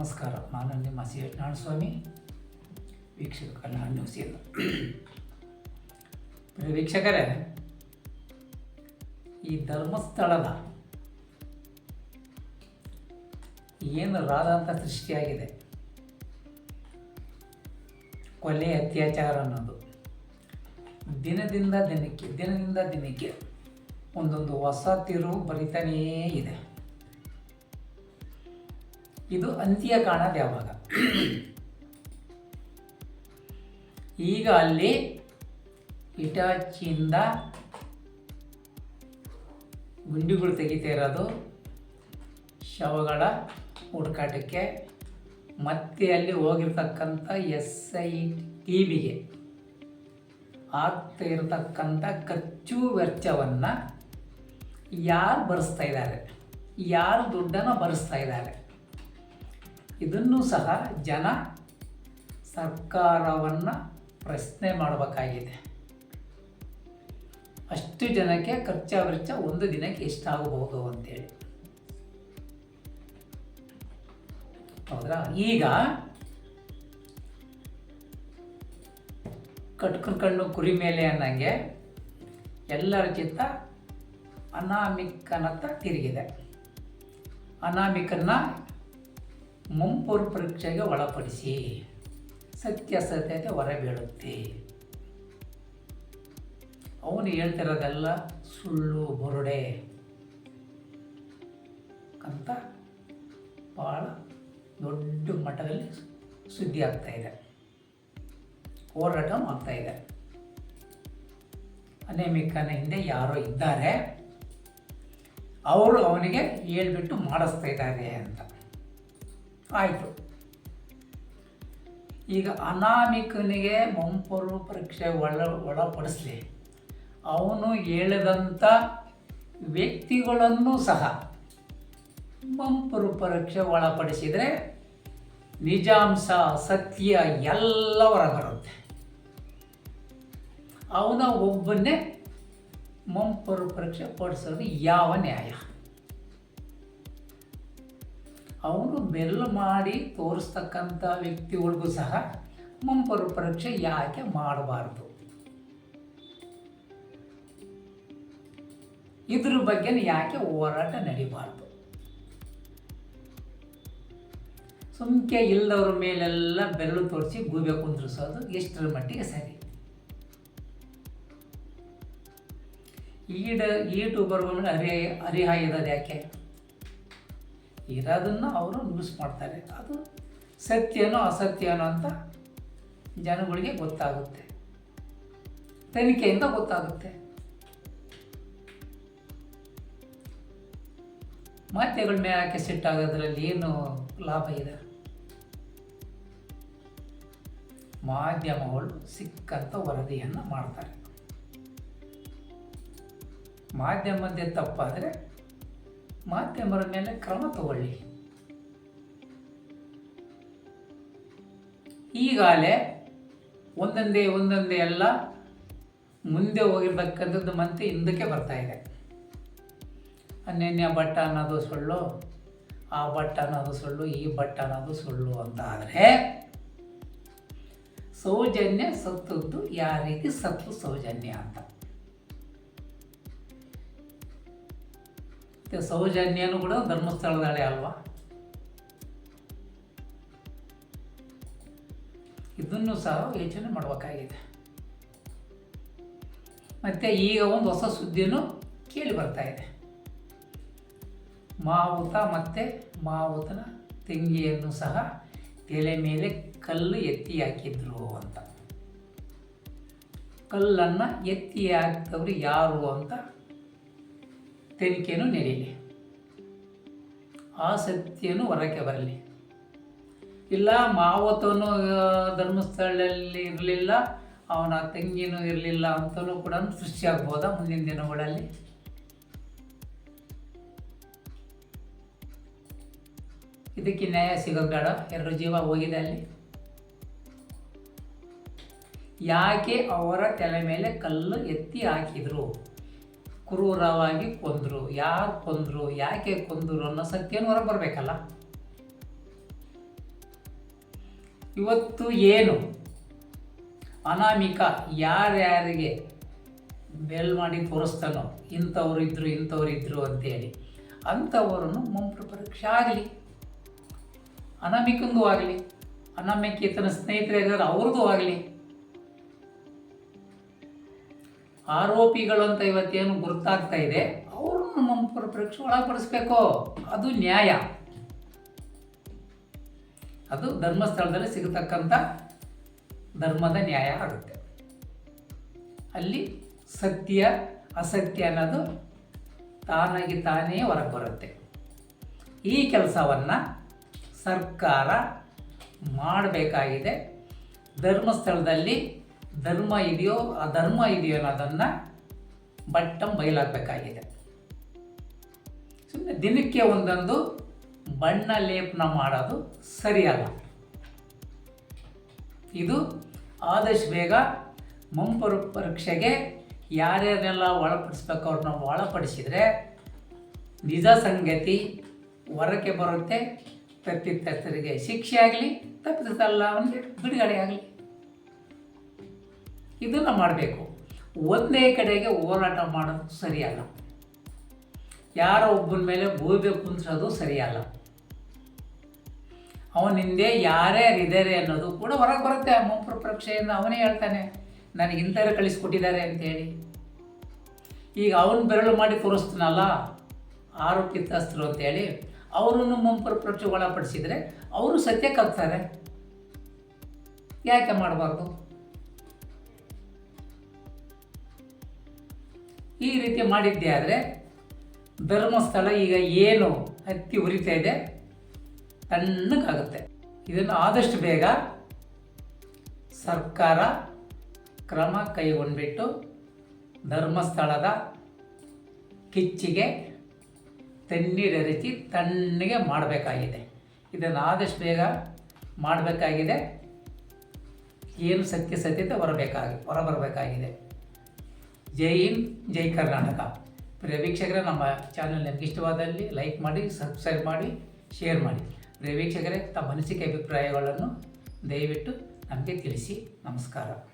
ನಮಸ್ಕಾರ. ನಾನು ನಿಮ್ಮ ಸಿ ಎಚ್ ನಾರಾಯಣಸ್ವಾಮಿ, ವೀಕ್ಷಕ ಕನ್ನಡ ನ್ಯೂಸಿಂದ ವೀಕ್ಷಕರೇ, ಈ ಧರ್ಮಸ್ಥಳದ ಏನು ರಾಧಾಂತ ಸೃಷ್ಟಿಯಾಗಿದೆ? ಕೊಲೆ, ಅತ್ಯಾಚಾರ ಅನ್ನೋದು. ದಿನದಿಂದ ದಿನಕ್ಕೆ ದಿನದಿಂದ ದಿನಕ್ಕೆ ಒಂದೊಂದು ಹೊಸ ತಿರುವು ಬರಿತಾನೇ ಇದೆ. ಇದು ಅಂತ್ಯ ಕಾಣೋದು ಯಾವಾಗ? ಈಗ ಅಲ್ಲಿ ಇಟಾಚಿಯಿಂದ ಗುಂಡಿಗಳು ತೆಗಿತಾ ಇರೋದು, ಶವಗಳ ಹುಡುಕಾಟಕ್ಕೆ. ಮತ್ತೆ ಅಲ್ಲಿ ಹೋಗಿರ್ತಕ್ಕಂಥ ಎಸ್ ಐ ಟಿ ವಿಗೆ ಆಗ್ತಾ ಇರತಕ್ಕಂಥ ಖರ್ಚು ವೆಚ್ಚವನ್ನು ಯಾರು ಭರಿಸ್ತಾ ಇದ್ದಾರೆ? ಯಾರು ದುಡ್ಡನ್ನು ಭರಿಸ್ತಾ ಇದ್ದಾರೆ? ಇದನ್ನು ಸಹ ಜನ ಸರ್ಕಾರವನ್ನು ಪ್ರಶ್ನೆ ಮಾಡಬೇಕಾಗಿದೆ. ಅಷ್ಟು ಜನಕ್ಕೆ ಖರ್ಚ ವೆಚ್ಚ ಒಂದು ದಿನಕ್ಕೆ ಎಷ್ಟಾಗಬಹುದು ಅಂತೇಳಿ. ಹೌದಾ? ಈಗ ಕಟ್ಕನ್ ಕಣ್ಣು ಕುರಿ ಮೇಲೆ ಅನ್ನಂಗೆ ಎಲ್ಲರ ಚಿತ್ತ ಅನಾಮಿಕನತ್ತ ತಿರುಗಿದೆ. ಅನಾಮಿಕನ್ನ ಮುಂಪೂರ್ವ ಪರೀಕ್ಷೆಗೆ ಒಳಪಡಿಸಿ ಸತ್ಯಾಸತ್ಯತೆ ಹೊರಬೀಳುತ್ತೆ ಅವನು ಹೇಳ್ತಿರೋದೆಲ್ಲ ಸುಳ್ಳು, ಬುರುಡೆ. ಅಂತ ಭಾಳ ದೊಡ್ಡ ಮಟ್ಟದಲ್ಲಿ ಸುದ್ದಿ ಆಗ್ತಾ ಇದೆ. ಹೋರಾಟ ಇದೆ. ಅನೇಮಿಕನ ಹಿಂದೆ ಯಾರೋ ಇದ್ದಾರೆ. ಅವರು ಅವನಿಗೆ ಹೇಳ್ಬಿಟ್ಟು ಮಾಡಿಸ್ತಾ ಇದ್ದಾರೆ ಅಂತ. ಆಯಿತು. ಈಗ ಅನಾಮಿಕನಿಗೆ ಮಂಪರು ಪರೀಕ್ಷೆ ಒಳ, ಒಳಪಡಿಸಲಿ. ಅವನು ಹೇಳಿದಂಥ ವ್ಯಕ್ತಿಗಳನ್ನು ಸಹ ಮಂಪರು ಪರೀಕ್ಷೆ ಒಳಪಡಿಸಿದರೆ ನಿಜಾಂಶ, ಸತ್ಯ ಎಲ್ಲ ಹೊರಬರುತ್ತೆ ಅವನ ಒಬ್ಬನೇ ಮಂಪರು ಪರೀಕ್ಷೆ ಪಡಿಸೋದು ಯಾವ ನ್ಯಾಯ? ಅವನು ಮೆಲ್ಲ ಮಾಡಿ ತೋರಿಸ್ತಕ್ಕಂಥ ವ್ಯಕ್ತಿಗಳಿಗೂ ಸಹ ಮುಂಪರು ಪರೀಕ್ಷೆ ಯಾಕೆ ಮಾಡಬಾರ್ದು? ಇದ್ರ ಬಗ್ಗೆ ಯಾಕೆ ಹೋರಾಟ ನಡಿಬಾರ್ದು? ಸುಮ್ಕೆ ಇಲ್ಲದವ್ರ ಮೇಲೆಲ್ಲ ಬೆರಳು ತೋರಿಸಿ ಗೂಬೆ ಕುಂದ್ರಿಸೋದು ಎಷ್ಟರ ಮಟ್ಟಿಗೆ ಸರಿ. ಈಡ, ಈಟು ಬರುವ ಹರಿ ಅರಿಹಾಯಿದ ಯಾಕೆ? ಇರೋದನ್ನು ಅವರು ಯೂಸ್ ಮಾಡ್ತಾರೆ. ಅದು ಸತ್ಯನೋ ಅಸತ್ಯನೋ ಅಂತ ಜನಗಳಿಗೆ ಗೊತ್ತಾಗುತ್ತೆ. ತನಿಖೆಯಿಂದ ಗೊತ್ತಾಗುತ್ತೆ. ಮಾತೆಗಳ ಮೇಲೆ ಸೆಟ್ ಸಿಟ್ಟಾಗೋದ್ರಲ್ಲಿ ಏನು ಲಾಭ ಇದೆ? ಮಾಧ್ಯಮಗಳು ಸಿಕ್ಕಂಥ ವರದಿಯನ್ನು ಮಾಡ್ತಾರೆ. ಮಾಧ್ಯಮದ ತಪ್ಪಾದರೆ ಮಾಧ್ಯಮರ ಮೇಲೆ ಕ್ರಮ ತಗೊಳ್ಳಿ. ಈಗಾಗಲೇ ಒಂದೊಂದೇ ಒಂದೊಂದೇ ಎಲ್ಲ ಮುಂದೆ ಹೋಗಿರ್ತಕ್ಕಂಥದ್ದು ಮತ್ತೆ ಹಿಂದಕ್ಕೆ ಬರ್ತಾ ಇದೆ. ಅನ್ಯನ್ಯ ಬಟ್ಟ ಅನ್ನೋದು ಸುಳ್ಳು, ಆ ಬಟ್ಟ ಅನ್ನೋದು ಸುಳ್ಳು, ಈ ಬಟ್ಟ ಅನ್ನೋದು ಸುಳ್ಳು ಅಂತ ಆದರೆ ಸೌಜನ್ಯ ಸತ್ತದ್ದು ಯಾರಿಗೆ ಸತ್ತು ಸೌಜನ್ಯ ಅಂತ. ಮತ್ತೆ ಸೌಜನ್ಯನೂ ಕೂಡ ಧರ್ಮಸ್ಥಳದಳೆ ಅಲ್ವಾ? ಇದನ್ನು ಸಹ ಯೋಚನೆ ಮಾಡಬೇಕಾಗಿದೆ. ಮತ್ತು ಈಗ ಒಂದು ಹೊಸ ಸುದ್ದಿಯೂ ಕೇಳಿ ಬರ್ತಾ ಇದೆ. ಮಾವುತ ಮತ್ತು ಮಾವುತನ ತಂಗಿಯನ್ನು ಸಹ ತಲೆ ಮೇಲೆ ಕಲ್ಲು ಎತ್ತಿ ಹಾಕಿದ್ರು ಅಂತ. ಕಲ್ಲನ್ನು ಎತ್ತಿ ಹಾಕಿದವರು ಯಾರು ಅಂತ ತನಿಖೆನೂ ನಡೆಯಲಿ ಆ ಹೊರಕ್ಕೆ ಬರಲಿ. ಇಲ್ಲ ಮಾವತನು ಧರ್ಮಸ್ಥಳದಲ್ಲಿ ಇರಲಿಲ್ಲ, ಅವನ ತಂಗಿನೂ ಇರಲಿಲ್ಲ ಅಂತಲೂ ಕೂಡ ಸೃಷ್ಟಿಯಾಗ್ಬೋದಾ ಮುಂದಿನ ದಿನಗಳಲ್ಲಿ? ಇದಕ್ಕೆ ನ್ಯಾಯ ಸಿಗೋದು ಬೇಡ ಎರಡು ಜೀವ ಹೋಗಿದೆ ಅಲ್ಲಿ. ಯಾಕೆ ಅವರ ತಲೆ ಮೇಲೆ ಕಲ್ಲು ಎತ್ತಿ ಹಾಕಿದ್ರು? ಕ್ರೂರವಾಗಿ ಕೊಂದರು. ಯಾರು ಕೊಂದರು? ಯಾಕೆ ಕೊಂದರು ಅನ್ನೋ ಸತ್ಯನೂ ಹೊರಗೆ ಬರಬೇಕಲ್ಲ? ಇವತ್ತು ಏನು? ಅನಾಮಿಕ ಯಾರ್ಯಾರಿಗೆ ಬೆಲ್ ಮಾಡಿ ತೋರಿಸ್ತಾನೋ, ಇಂಥವ್ರು ಇದ್ರು ಇಂಥವ್ರು ಇದ್ರು ಅಂತೇಳಿ, ಅಂಥವರನ್ನು ಮುಂಪು ಪರೀಕ್ಷೆ ಆಗಲಿ. ಅನಾಮಿಕಂದು ಆಗಲಿ. ಅನಾಮಿಕೇತನ ಸ್ನೇಹಿತರಿದ್ದಾರೆ ಅವ್ರದ್ದು ಆಗಲಿ. ಆರೋಪಿಗಳು ಅಂತ ಇವತ್ತೇನು ಗುರುತಾಗ್ತಾ ಇದೆ, ಅವ್ರನ್ನು ನಮ್ಮ ಪರೀಕ್ಷೆ ಒಳಪಡಿಸ್ಬೇಕು. ಅದು ನ್ಯಾಯ. ಅದು ಧರ್ಮಸ್ಥಳದಲ್ಲಿ ಸಿಗತಕ್ಕಂಥ ಧರ್ಮದ ನ್ಯಾಯ ಆಗುತ್ತೆ. ಅಲ್ಲಿ ಸತ್ಯ, ಅಸತ್ಯ ಅನ್ನೋದು ತಾನಾಗಿ ತಾನೇ ಹೊರಗೆ ಬರುತ್ತೆ. ಈ ಕೆಲಸವನ್ನು ಸರ್ಕಾರ ಮಾಡಬೇಕಾಗಿದೆ. ಧರ್ಮಸ್ಥಳದಲ್ಲಿ ಧರ್ಮ ಇದೆಯೋ, ಆ ಧರ್ಮ ಇದೆಯೋ ಅನ್ನೋದನ್ನು ಬಟ್ಟಂ ಬಯಲಾಗಬೇಕಾಗಿದೆ. ಸುಮ್ಮನೆ ದಿನಕ್ಕೆ ಒಂದೊಂದು ಬಣ್ಣ ಲೇಪನ ಮಾಡೋದು ಸರಿಯಲ್ಲ. ಇದು ಆದಷ್ಟು ಬೇಗ ಮುಂಪರು ಪರೀಕ್ಷೆಗೆ ಯಾರ್ಯಾರೆಲ್ಲ ಒಳಪಡಿಸ್ಬೇಕು ಅವ್ರನ್ನ ಒಳಪಡಿಸಿದರೆ ನಿಜ ಸಂಗತಿ ಹೊರಕ್ಕೆ ಬರುತ್ತೆ ತಪ್ಪಿತಸ್ಥರಿಗೆ ಶಿಕ್ಷೆ ಆಗಲಿ ತಪ್ಪಿತಲ್ಲ ಅವನಿಗೆ ಬಿಡುಗಡೆ ಆಗಲಿ ಇದನ್ನು ಮಾಡಬೇಕು. ಒಂದೇ ಕಡೆಗೆ ಹೋರಾಟ ಮಾಡೋದು ಸರಿಯಲ್ಲ. ಯಾರೋ ಒಬ್ಬನ ಮೇಲೆ ಭೂಮಿ ಕುಂದಿಸೋದು ಸರಿಯಲ್ಲ. ಅವನ ಹಿಂದೆ ಯಾರ್ಯಾರಿದ್ದಾರೆ ಅನ್ನೋದು ಕೂಡ ಹೊರಗೆ ಬರುತ್ತೆ. ಮುಂಪರ ಪರೀಕ್ಷೆಯಿಂದ ಅವನೇ ಹೇಳ್ತಾನೆ, ನನಗೆ ಇಂಥವ್ರು ಕಳಿಸ್ಕೊಟ್ಟಿದ್ದಾರೆ ಅಂತೇಳಿ. ಈಗ ಅವನು ಬೆರಳು ಮಾಡಿ ತೋರಿಸ್ತಾನಲ್ಲ ಕಿತ್ತಸ್ತರು ಅಂತೇಳಿ, ಅವರನ್ನು ಮುಂಪರ ಪರೀಕ್ಷೆ ಒಳಪಡಿಸಿದರೆ ಅವರು ಸತ್ಯಕ್ಕಾಗ್ತಾರೆ ಯಾಕೆ ಮಾಡಬಾರ್ದು? ಈ ರೀತಿ ಮಾಡಿದ್ದೆ ಆದರೆ ಧರ್ಮಸ್ಥಳ ಈಗ ಏನು ಹತ್ತಿ ಉರಿತಾ ಇದೆ ತಣ್ಣಗಾಗುತ್ತೆ. ಇದನ್ನು ಆದಷ್ಟು ಬೇಗ ಸರ್ಕಾರ ಕ್ರಮ ಕೈಗೊಂಡ್ಬಿಟ್ಟು ಧರ್ಮಸ್ಥಳದ ಕಿಚ್ಚಿಗೆ ತಣ್ಣೀರೆರಚಿ ತಣ್ಣಗೆ ಮಾಡಬೇಕಾಗಿದೆ. ಇದನ್ನು ಆದಷ್ಟು ಬೇಗ ಮಾಡಬೇಕಾಗಿದೆ. ಏನು ಸತ್ಯ ಸತ್ಯತೆ ಹೊರಬೇಕಾಗಿ ಹೊರಬರಬೇಕಾಗಿದೆ. ಜೈ ಹಿಂದ್, ಜೈ ಕರ್ನಾಟಕ. ಪ್ರಿಯ ವೀಕ್ಷಕರೇ, ನಮ್ಮ ಚಾನಲ್ ನಿಮ್ಗೆ ಇಷ್ಟವಾದಲ್ಲಿ ಲೈಕ್ ಮಾಡಿ ಸಬ್ಸ್ಕ್ರೈಬ್ ಮಾಡಿ ಶೇರ್ ಮಾಡಿ. ಪ್ರಿಯ ವೀಕ್ಷಕರೇ, ತಮ್ಮ ಅನಿಸಿಕೆ, ಅಭಿಪ್ರಾಯಗಳನ್ನು ದಯವಿಟ್ಟು ನಮಗೆ ತಿಳಿಸಿ. ನಮಸ್ಕಾರ.